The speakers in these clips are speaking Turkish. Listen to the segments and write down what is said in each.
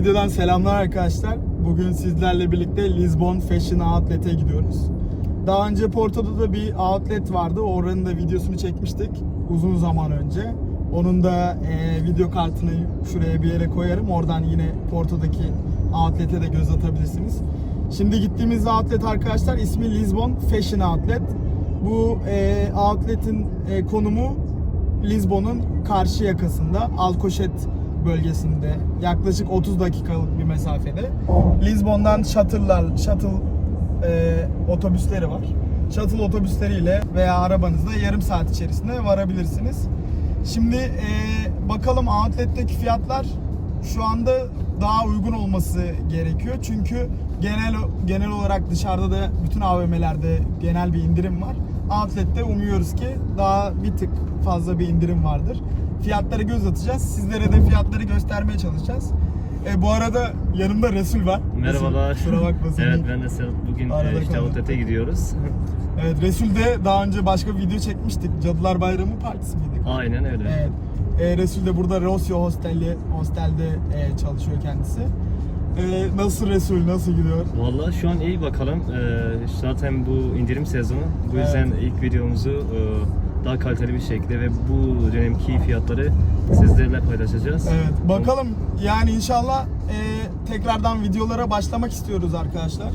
videodan selamlar arkadaşlar. Bugün sizlerle birlikte Lisbon Fashion Outlet'e gidiyoruz. Daha önce Porto'da da bir outlet vardı. Oranın da videosunu çekmiştik uzun zaman önce. Onun da e, video kartını şuraya bir yere koyarım. Oradan yine Porto'daki outlet'e de göz atabilirsiniz. Şimdi gittiğimiz outlet arkadaşlar ismi Lisbon Fashion Outlet. Bu e, outlet'in e, konumu Lisbon'un karşı yakasında Alcochete bölgesinde yaklaşık 30 dakikalık bir mesafede. Lisbon'dan shuttle'lar, shuttle e, otobüsleri var. Shuttle otobüsleriyle veya arabanızla yarım saat içerisinde varabilirsiniz. Şimdi e, bakalım outlet'teki fiyatlar şu anda daha uygun olması gerekiyor. Çünkü genel genel olarak dışarıda da bütün AVM'lerde genel bir indirim var. Outlet'te umuyoruz ki daha bir tık fazla bir indirim vardır. Fiyatlara göz atacağız. Sizlere de fiyatları göstermeye çalışacağız. E, bu arada yanımda Resul var. Merhabalar. Resul, kusura bakma senin- evet ben de Sedat. Bugün Arada e, işte. Outlet'e gidiyoruz. Evet Resul de daha önce başka bir video çekmiştik. Cadılar Bayramı Partisi miydi? Aynen öyle. Evet. E, Resul de burada Rossio Hosteli, hostelde e, çalışıyor kendisi. E, nasıl Resul, nasıl gidiyor? Vallahi şu an iyi bakalım. Ee, zaten bu indirim sezonu. Bu yüzden ilk videomuzu e, daha kaliteli bir şekilde ve bu dönemki fiyatları sizlerle paylaşacağız. Evet, bakalım yani inşallah e, tekrardan videolara başlamak istiyoruz arkadaşlar.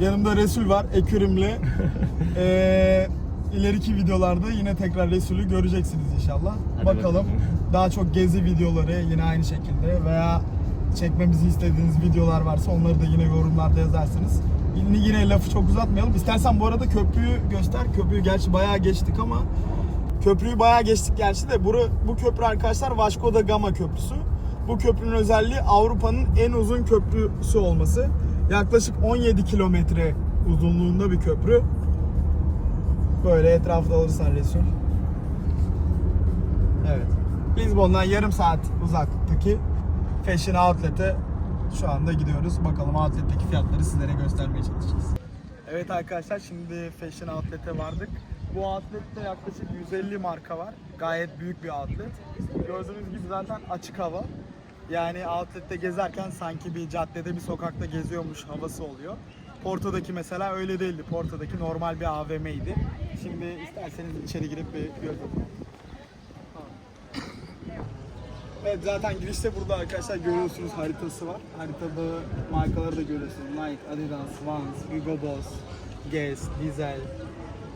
Yanımda Resul var, Ekürüm'le. e, ileriki videolarda yine tekrar Resul'ü göreceksiniz inşallah. Hadi bakalım. bakalım. Daha çok gezi videoları yine aynı şekilde veya çekmemizi istediğiniz videolar varsa onları da yine yorumlarda yazarsınız. Yine, yine lafı çok uzatmayalım. İstersen bu arada köprüyü göster. Köprüyü gerçi bayağı geçtik ama Köprüyü bayağı geçtik gerçi de buru, bu köprü arkadaşlar Vasco da Gama köprüsü. Bu köprünün özelliği Avrupa'nın en uzun köprüsü olması. Yaklaşık 17 kilometre uzunluğunda bir köprü. Böyle etrafta alırsan resim. Evet. Lisbon'dan yarım saat uzaklıktaki Fashion Outlet'e şu anda gidiyoruz. Bakalım outlet'teki fiyatları sizlere göstermeye çalışacağız. Evet arkadaşlar şimdi Fashion Outlet'e vardık. Bu outlet'te yaklaşık 150 marka var. Gayet büyük bir outlet. Gördüğünüz gibi zaten açık hava. Yani outlet'te gezerken sanki bir caddede bir sokakta geziyormuş havası oluyor. Porto'daki mesela öyle değildi. Porto'daki normal bir AVM'ydi. Şimdi isterseniz içeri girip bir göz Evet zaten girişte burada arkadaşlar görüyorsunuz haritası var. Haritada markaları da görüyorsunuz. Nike, Adidas, Vans, Hugo Boss, Guess, Diesel,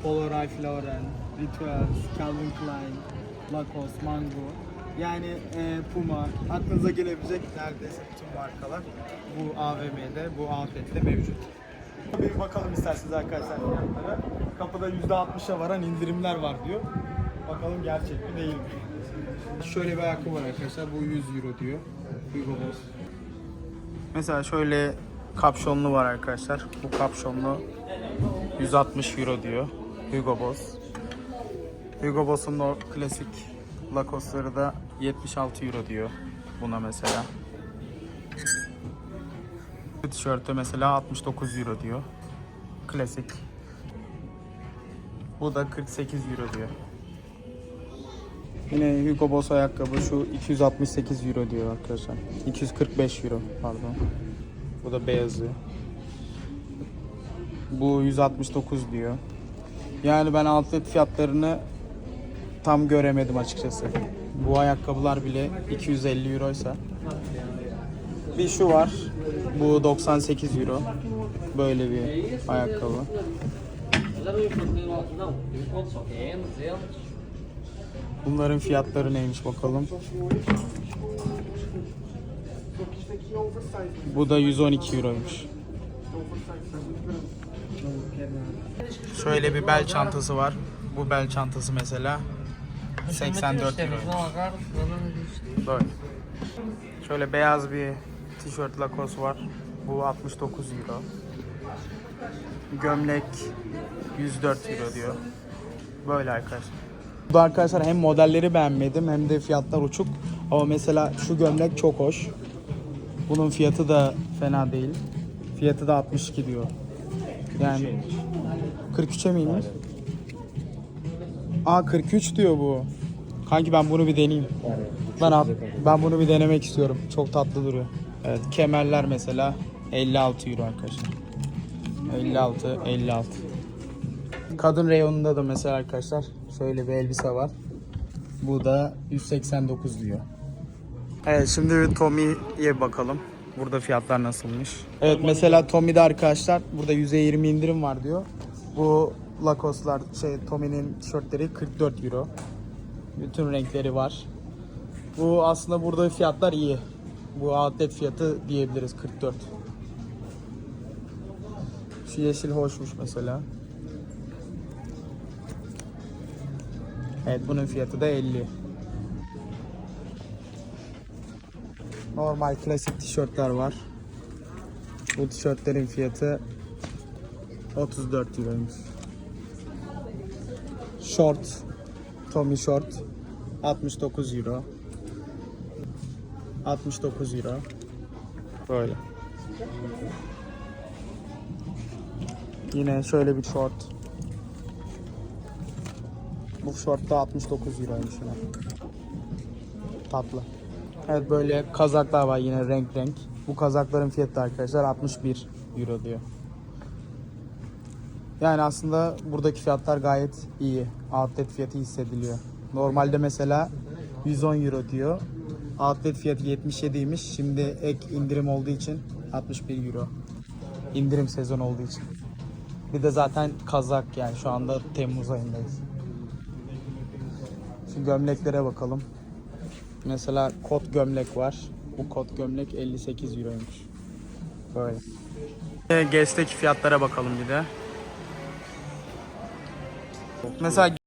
Polo Ralph Lauren, Rituals, Calvin Klein, Lacoste, Mango. Yani e, Puma, aklınıza gelebilecek neredeyse bütün markalar bu AVM'de, bu outlet'te mevcut. Bir bakalım isterseniz arkadaşlar fiyatlara. Kapıda %60'a varan indirimler var diyor. Bakalım gerçek mi değil mi? Şöyle bir ayakkabı var arkadaşlar. Bu 100 euro diyor. Hugo Boss. Mesela şöyle kapşonlu var arkadaşlar. Bu kapşonlu 160 euro diyor. Hugo Boss. Hugo Boss'un o klasik Lacoste'ları da 76 euro diyor buna mesela. Bu tişörtte mesela 69 euro diyor. Klasik. Bu da 48 euro diyor. Yine Hugo Boss ayakkabı şu 268 euro diyor arkadaşlar. 245 euro pardon. Bu da beyazı. Bu 169 diyor. Yani ben outlet fiyatlarını tam göremedim açıkçası. Bu ayakkabılar bile 250 euroysa. Bir şu var. Bu 98 euro. Böyle bir ayakkabı. Bunların fiyatları neymiş bakalım. Bu da 112 euroymuş. Şöyle bir bel çantası var. Bu bel çantası mesela 84 euro. Böyle. Şöyle beyaz bir tişört Lacoste var. Bu 69 euro. Gömlek 104 euro diyor. Böyle arkadaşlar. Bu arkadaşlar hem modelleri beğenmedim hem de fiyatlar uçuk. Ama mesela şu gömlek çok hoş. Bunun fiyatı da fena değil. Fiyatı da 62 diyor. Yani 43'e miymiş? Aa 43 diyor bu. Kanki ben bunu bir deneyeyim. Ben, ben bunu bir denemek istiyorum. Çok tatlı duruyor. Evet kemerler mesela 56 euro arkadaşlar. 56 56. Kadın reyonunda da mesela arkadaşlar şöyle bir elbise var. Bu da 189 diyor. Evet şimdi bir Tommy'ye bakalım. Burada fiyatlar nasılmış? Evet mesela Tommy'de arkadaşlar burada %20 indirim var diyor. Bu Lacoste'lar şey Tommy'nin tişörtleri 44 euro. Bütün renkleri var. Bu aslında burada fiyatlar iyi. Bu outlet fiyatı diyebiliriz 44. Şu yeşil hoşmuş mesela. Evet bunun fiyatı da 50. Normal klasik tişörtler var. Bu tişörtlerin fiyatı 34 euroymuş. Short, Tommy Short 69 euro. 69 euro. Böyle. Yine şöyle bir short. Bu short da 69 euroymuş. Tatlı. Evet böyle kazaklar var yine renk renk. Bu kazakların fiyatı da arkadaşlar 61 euro diyor. Yani aslında buradaki fiyatlar gayet iyi. Outlet fiyatı hissediliyor. Normalde mesela 110 euro diyor. Outlet fiyatı 77'ymiş. Şimdi ek indirim olduğu için 61 euro. İndirim sezon olduğu için. Bir de zaten kazak yani şu anda Temmuz ayındayız. Şu gömleklere bakalım. Mesela kot gömlek var. Bu kot gömlek 58 euroymuş. Böyle. Guess'teki fiyatlara bakalım bir de. Mesela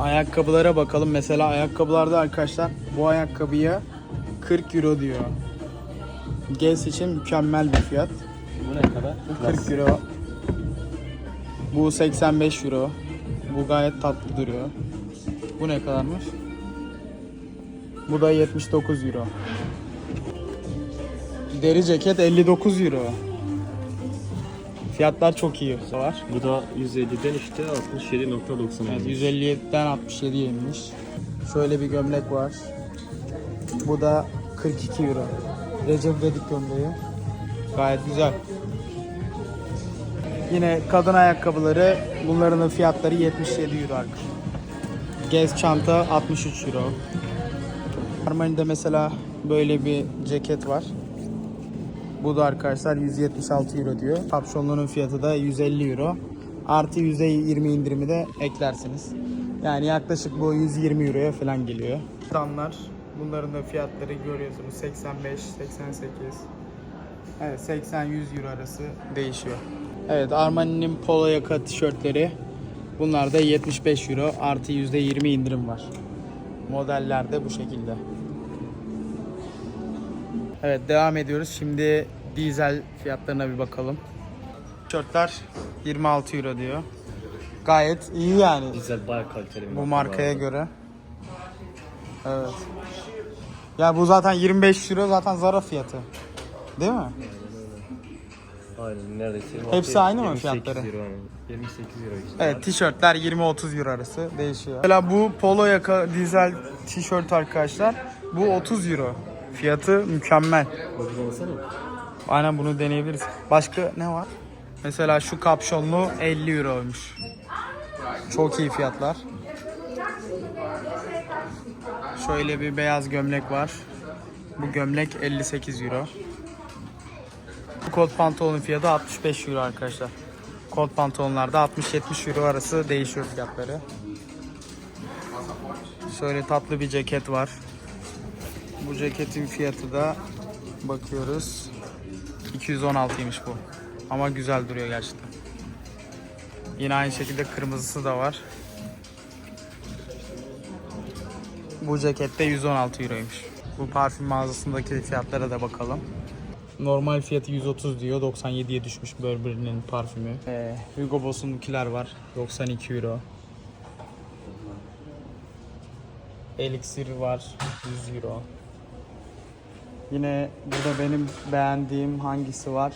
Ayakkabılara bakalım. Mesela ayakkabılarda arkadaşlar bu ayakkabıya 40 euro diyor. Guess için mükemmel bir fiyat. Bu ne kadar? Bu 40 euro. Bu 85 euro. Bu gayet tatlı duruyor. Bu ne kadarmış? Bu da 79 euro. Deri ceket 59 euro. Fiyatlar çok iyi var. Bu da 150'den işte 67.90. Evet 157'den 67'ye inmiş. Şöyle bir gömlek var. Bu da 42 euro. Recep İvedik gömleği. Gayet güzel. Yine kadın ayakkabıları bunların da fiyatları 77 euro arkadaşlar. Gez çanta 63 euro. Armani'de mesela böyle bir ceket var. Bu da arkadaşlar 176 euro diyor. Kapşonluğunun fiyatı da 150 euro. Artı %20 indirimi de eklersiniz. Yani yaklaşık bu 120 euroya falan geliyor. Standlar bunların da fiyatları görüyorsunuz 85, 88. Evet 80-100 euro arası değişiyor. Evet Armani'nin polo yaka tişörtleri bunlar da 75 euro artı %20 indirim var. Modeller de bu şekilde. Evet devam ediyoruz. Şimdi dizel fiyatlarına bir bakalım. Tişörtler 26 euro diyor. Gayet iyi yani Güzel bayağı kaliteli bir bu marka markaya bu göre. Evet. Ya bu zaten 25 euro zaten Zara fiyatı. Değil mi? Aynen neredeyse. Hepsi aynı mı 28 fiyatları? Euro, aynen. 28 euro işte. Evet tişörtler 20-30 euro arası değişiyor. Mesela bu polo yaka dizel tişört arkadaşlar bu 30 euro. Fiyatı mükemmel. Aynen bunu deneyebiliriz. Başka ne var? Mesela şu kapşonlu 50 euroymuş. Çok iyi fiyatlar. Şöyle bir beyaz gömlek var. Bu gömlek 58 euro. Kot pantolonun fiyatı 65 euro arkadaşlar. Kot pantolonlarda 60-70 euro arası değişiyor fiyatları. Şöyle tatlı bir ceket var. Bu ceketin fiyatı da bakıyoruz. 216'ymış bu. Ama güzel duruyor gerçekten. Yine aynı şekilde kırmızısı da var. Bu ceket de 116 euroymuş. Bu parfüm mağazasındaki fiyatlara da bakalım. Normal fiyatı 130 diyor. 97'ye düşmüş Burberry'nin parfümü. Ee, Hugo Boss'unkiler var. 92 euro. Elixir var. 100 euro. Yine burada benim beğendiğim hangisi var?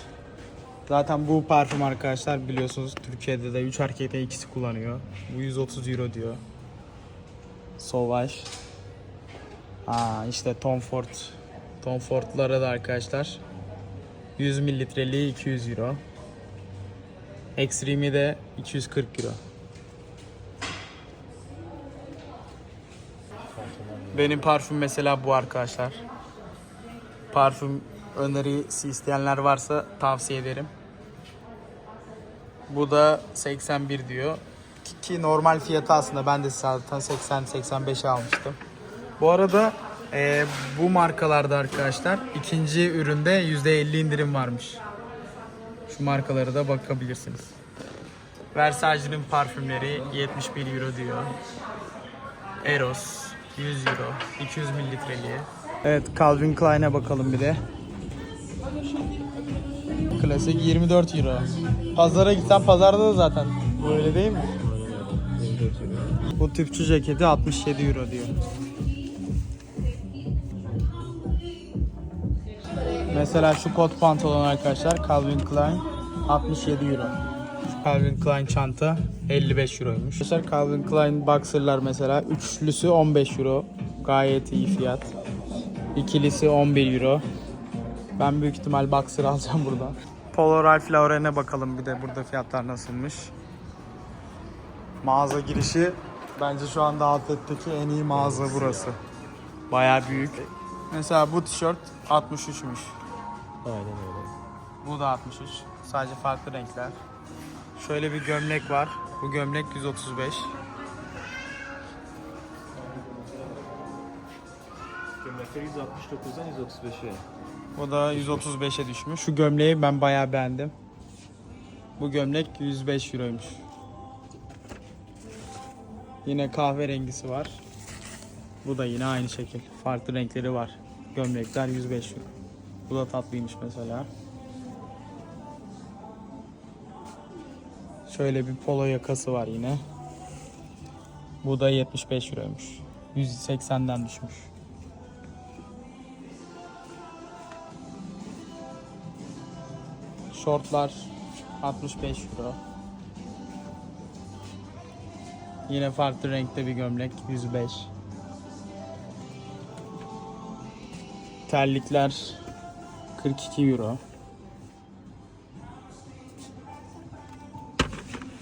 Zaten bu parfüm arkadaşlar biliyorsunuz Türkiye'de de 3 erkekten ikisi kullanıyor. Bu 130 euro diyor. Sauvage. Aa işte Tom Ford. Tom Ford'lara da arkadaşlar 100 mililitreliği 200 euro. Extreme'i de 240 euro. Benim parfüm mesela bu arkadaşlar. Parfüm önerisi isteyenler varsa tavsiye ederim. Bu da 81 diyor. Ki- Ki normal fiyatı aslında ben de zaten 80-85'e almıştım. Bu arada e, bu markalarda arkadaşlar ikinci üründe %50 indirim varmış. Şu markalara da bakabilirsiniz. Versace'nin parfümleri 71 euro diyor. Eros 100 euro 200 mililitreliğe. Evet Calvin Klein'e bakalım bir de. Klasik 24 euro. Pazara gitsen pazarda da zaten böyle değil mi? Bu tüpçü ceketi 67 euro diyor. Mesela şu kot pantolon arkadaşlar Calvin Klein 67 euro. Şu Calvin Klein çanta 55 euroymuş. Arkadaşlar Calvin Klein boxerlar mesela üçlüsü 15 euro. Gayet iyi fiyat. İkilisi 11 euro. Ben büyük ihtimal boxer alacağım burada. Polo Ralph Lauren'e bakalım bir de burada fiyatlar nasılmış. Mağaza girişi bence şu anda outlet'teki en iyi mağaza burası. Bayağı büyük. Mesela bu tişört 63'müş. Aynen öyle. Bu da 63. Sadece farklı renkler. Şöyle bir gömlek var. Bu gömlek 135. Gömlekler 169'dan 135'e. Bu da 135'e düşmüş. Şu gömleği ben bayağı beğendim. Bu gömlek 105 euroymuş. Yine kahverengisi var. Bu da yine aynı şekil. Farklı renkleri var. Gömlekler 105 euro. Bu da tatlıymış mesela. Şöyle bir polo yakası var yine. Bu da 75 euroymuş. 180'den düşmüş. Şortlar 65 euro. Yine farklı renkte bir gömlek 105. Terlikler 42 euro.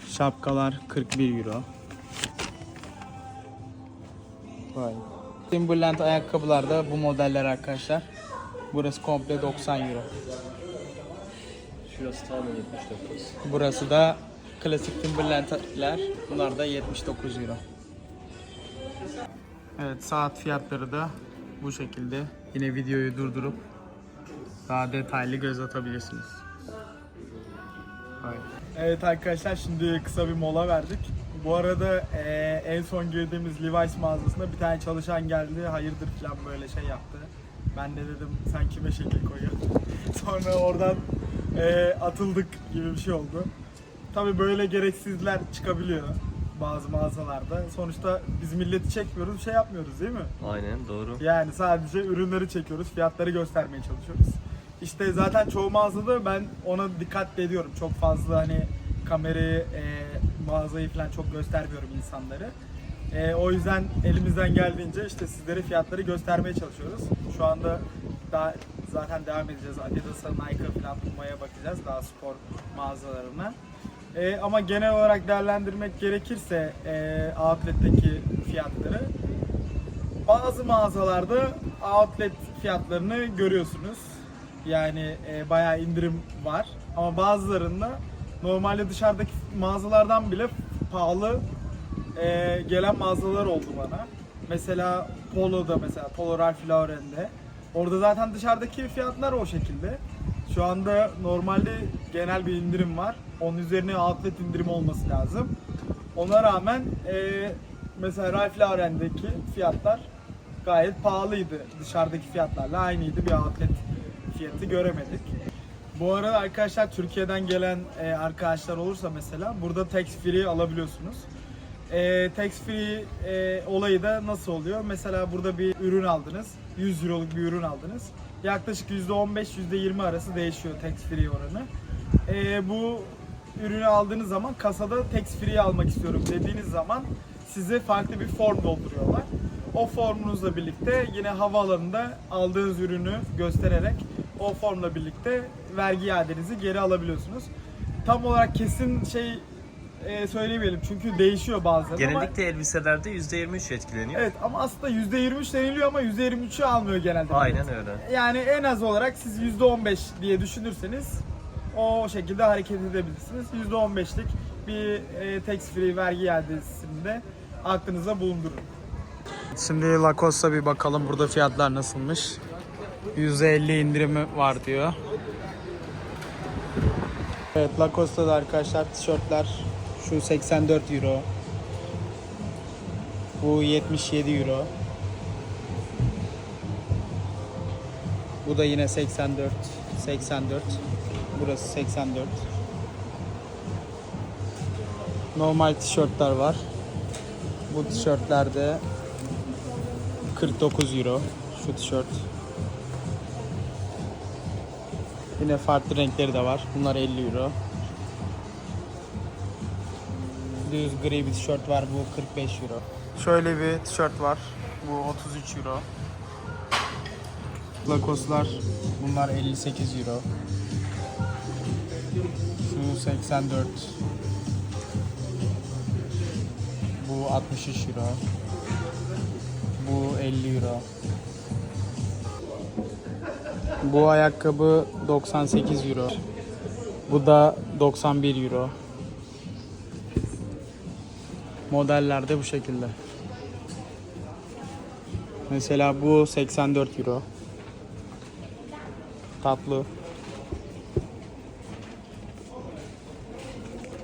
Şapkalar 41 euro. Vay. Timberland ayakkabılar da bu modeller arkadaşlar. Burası komple 90 euro. Şurası tamamen 79. Burası da klasik Timberland'ler. Bunlar da 79 euro. Evet saat fiyatları da bu şekilde. Yine videoyu durdurup daha detaylı göz atabilirsiniz. Evet arkadaşlar şimdi kısa bir mola verdik. Bu arada eee, en son girdiğimiz Levi's mağazasında bir tane çalışan geldi. Hayırdır falan böyle şey yaptı. Ben de dedim sen kime şekil koyuyorsun? Sonra oradan eee, atıldık gibi bir şey oldu. Tabi böyle gereksizler çıkabiliyor bazı mağazalarda. Sonuçta biz milleti çekmiyoruz, şey yapmıyoruz değil mi? Aynen doğru. Yani sadece ürünleri çekiyoruz, fiyatları göstermeye çalışıyoruz. İşte zaten çoğu mağazada ben ona dikkat ediyorum. Çok fazla hani kamerayı, e, mağazayı falan çok göstermiyorum insanları. E, o yüzden elimizden geldiğince işte sizlere fiyatları göstermeye çalışıyoruz. Şu anda daha zaten devam edeceğiz. Adidas'a, Nike'a falan Puma'ya bakacağız daha spor mağazalarına. E, ama genel olarak değerlendirmek gerekirse e, outlet'teki fiyatları bazı mağazalarda outlet fiyatlarını görüyorsunuz. Yani e, bayağı indirim var. Ama bazılarında normalde dışarıdaki mağazalardan bile pahalı e, gelen mağazalar oldu bana. Mesela Polo'da mesela Polo Ralph Lauren'de. Orada zaten dışarıdaki fiyatlar o şekilde. Şu anda normalde genel bir indirim var. Onun üzerine outlet indirimi olması lazım. Ona rağmen e, mesela Ralph Lauren'deki fiyatlar gayet pahalıydı. Dışarıdaki fiyatlarla aynıydı. Bir outlet fiyatı göremedik. Bu arada arkadaşlar Türkiye'den gelen e, arkadaşlar olursa mesela burada tax free alabiliyorsunuz. E, tax free e, olayı da nasıl oluyor? Mesela burada bir ürün aldınız. 100 euroluk bir ürün aldınız. Yaklaşık %15-%20 arası değişiyor tax free oranı. E, bu ürünü aldığınız zaman kasada tax free almak istiyorum dediğiniz zaman size farklı bir form dolduruyorlar. O formunuzla birlikte yine havaalanında aldığınız ürünü göstererek o formla birlikte vergi iadenizi geri alabiliyorsunuz. Tam olarak kesin şey e, söyleyemeyelim çünkü değişiyor bazen ama Genellikle elbiselerde %23 etkileniyor. evet ama aslında %23 deniliyor ama %23'ü almıyor genelde. Aynen öyle. Yani en az olarak siz %15 diye düşünürseniz o şekilde hareket edebilirsiniz. %15'lik bir e, tax free vergi iadesini de aklınıza bulundurun. Şimdi Lacoste'a bir bakalım burada fiyatlar nasılmış. %50 indirimi var diyor. Evet Lacoste'da arkadaşlar tişörtler şu 84 euro. Bu 77 euro. Bu da yine 84. 84. Burası 84. Normal tişörtler var. Bu tişörtlerde 49 euro şu tişört. Yine farklı renkleri de var. Bunlar 50 euro. Düz gri bir tişört var. Bu 45 euro. Şöyle bir tişört var. Bu 33 euro. Lacoste'lar bunlar 58 euro. Şu 84. Bu 63 euro. Bu 50 euro. Bu ayakkabı 98 euro. Bu da 91 euro. Modeller de bu şekilde. Mesela bu 84 euro. Tatlı.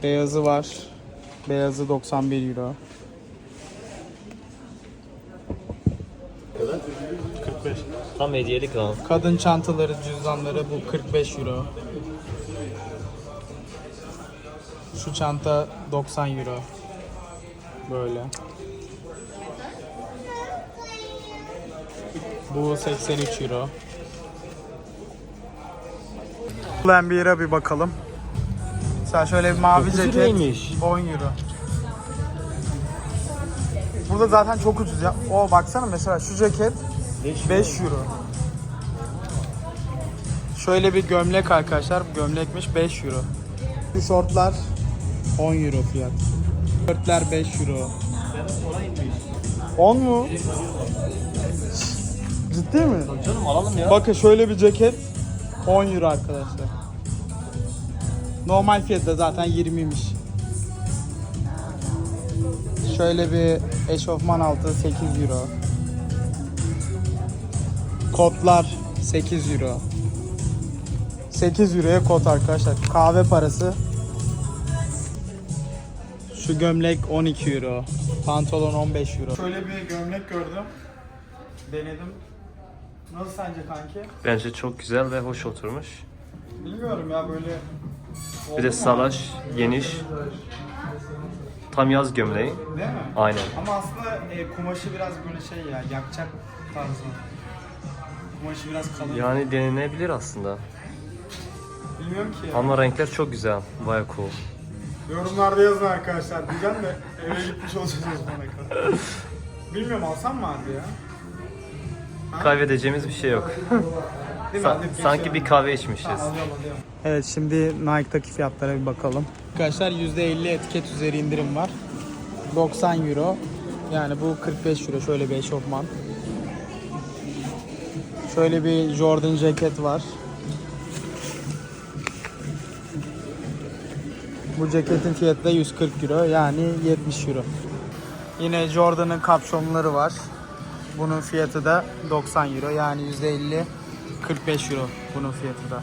Beyazı var. Beyazı 91 euro. Tam hediyelik al. Kadın çantaları, cüzdanları bu 45 euro. Şu çanta 90 euro. Böyle. Bu 83 euro. Pull&Bear'a bir bakalım. Mesela şöyle bir mavi 9 ceket liraymış. 10 euro. Burada zaten çok ucuz ya. O baksana mesela şu ceket 5 euro. Şöyle bir gömlek arkadaşlar. Gömlekmiş 5 euro. Şu şortlar 10 euro fiyat. Şortlar 5 euro. 10 mu? Ciddi mi? Canım alalım ya. Bakın şöyle bir ceket 10 euro arkadaşlar. Normal fiyatı da zaten 20'ymiş. Şöyle bir eşofman altı 8 euro. Kotlar 8 euro. 8 euroya kot arkadaşlar. Kahve parası. Şu gömlek 12 euro. Pantolon 15 euro. Şöyle bir gömlek gördüm. Denedim. Nasıl sence kanki? Bence çok güzel ve hoş oturmuş. Bilmiyorum ya böyle Bir de mu? salaş, geniş. Tam yaz gömleği. Değil mi? Aynen. Ama aslında e, kumaşı biraz böyle şey ya yakacak tarzı. Kumaşı biraz kalın. Yani denenebilir aslında. Bilmiyorum ki ya. Ama renkler çok güzel. Baya cool. Yorumlarda yazın arkadaşlar diyeceğim de eve gitmiş olacağız o zamana kadar. Bilmiyorum alsam mı abi ya? Kaybedeceğimiz bir şey yok. Değil mi? Sa- sanki bir kahve içmişiz. Ha, alıyorum alıyorum. Evet şimdi Nike'daki fiyatlara bir bakalım. Arkadaşlar %50 etiket üzeri indirim var. 90 euro. Yani bu 45 euro. Şöyle bir eşofman. Şöyle bir Jordan ceket var. Bu ceketin fiyatı da 140 euro yani 70 euro. Yine Jordan'ın kapşonları var. Bunun fiyatı da 90 euro yani %50 45 euro bunun fiyatı da.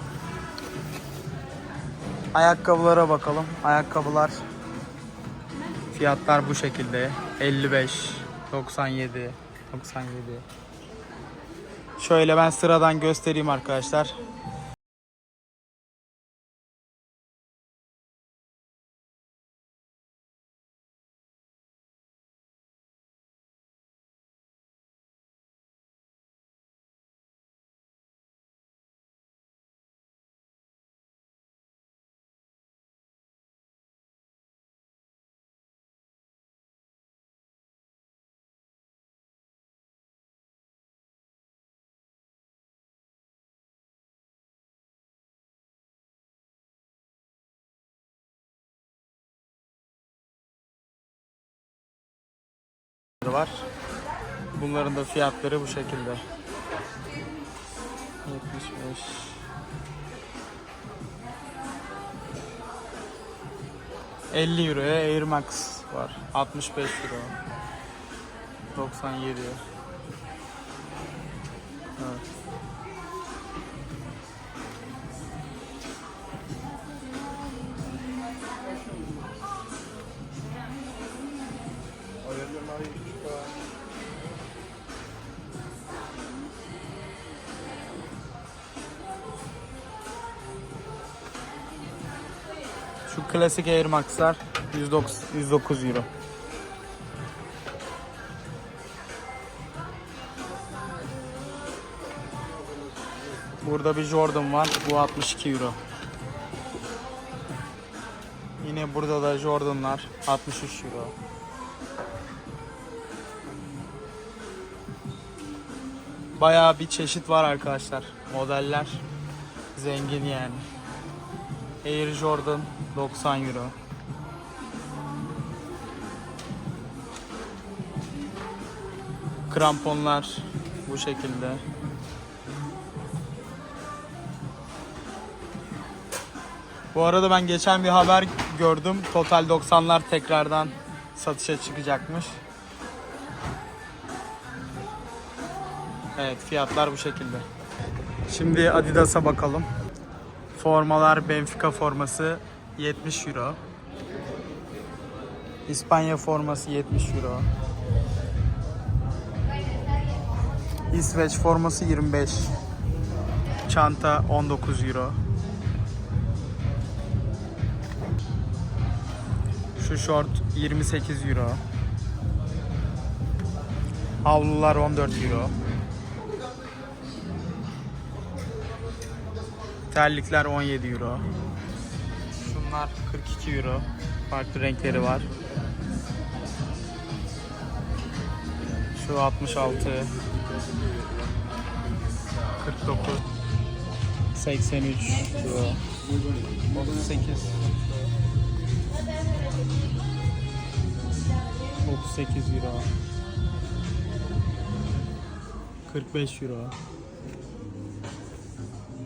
Ayakkabılara bakalım. Ayakkabılar fiyatlar bu şekilde. 55, 97, 97. Şöyle ben sıradan göstereyim arkadaşlar. Var. Bunların da fiyatları bu şekilde. 75 50 Euro'ya Air Max var. 65 Euro. 97. Evet. Klasik Air Max'lar 109, 109 Euro. Burada bir Jordan var. Bu 62 Euro. Yine burada da Jordan'lar 63 Euro. Bayağı bir çeşit var arkadaşlar. Modeller zengin yani. Air Jordan 90 Euro. Kramponlar bu şekilde. Bu arada ben geçen bir haber gördüm. Total 90'lar tekrardan satışa çıkacakmış. Evet fiyatlar bu şekilde. Şimdi Adidas'a bakalım. Formalar Benfica forması 70 euro. İspanya forması 70 euro. İsveç forması 25. Çanta 19 euro. Şu şort 28 euro. Havlular 14 euro. Terlikler 17 euro. Şunlar 42 euro. Farklı renkleri var. Şu 66. 49. 83 euro. 38. 38 euro. 45 euro.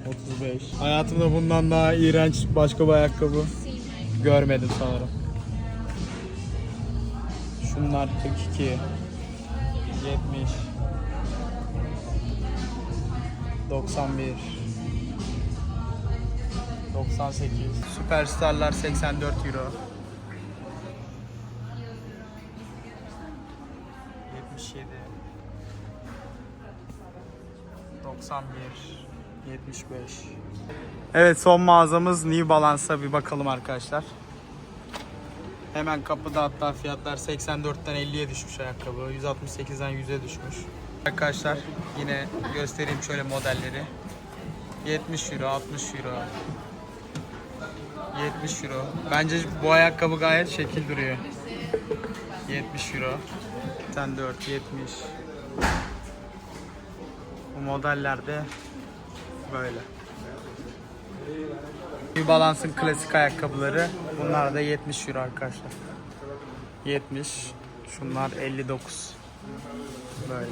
35. Hayatımda bundan daha iğrenç başka bir ayakkabı görmedim sanırım. Şunlar 42. 70. 91. 98. Süperstarlar 84 euro. 77. 91. 75. Evet son mağazamız New Balance'a bir bakalım arkadaşlar. Hemen kapıda hatta fiyatlar 84'ten 50'ye düşmüş ayakkabı. 168'den 100'e düşmüş. Arkadaşlar yine göstereyim şöyle modelleri. 70 euro, 60 euro. 70 euro. Bence bu ayakkabı gayet şekil duruyor. 70 euro. 84, 70. Bu modellerde böyle. New Balance'ın klasik ayakkabıları. Bunlar da 70 euro arkadaşlar. 70. Şunlar 59. Böyle.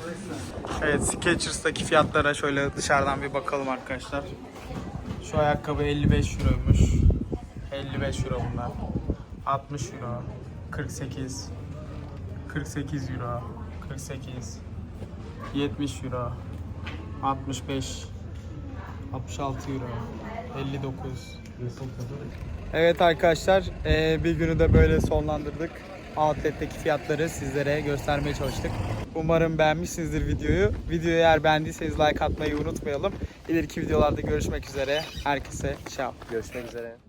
Evet Skechers'taki fiyatlara şöyle dışarıdan bir bakalım arkadaşlar. Şu ayakkabı 55 euroymuş. 55 euro bunlar. 60 euro, 48, 48 euro, 48, 70 euro, 65, 66 euro, 59. Evet arkadaşlar eee, bir günü de böyle sonlandırdık. Outlet'teki fiyatları sizlere göstermeye çalıştık. Umarım beğenmişsinizdir videoyu. Videoyu eğer beğendiyseniz like atmayı unutmayalım. İleriki videolarda görüşmek üzere. Herkese ciao. Görüşmek üzere.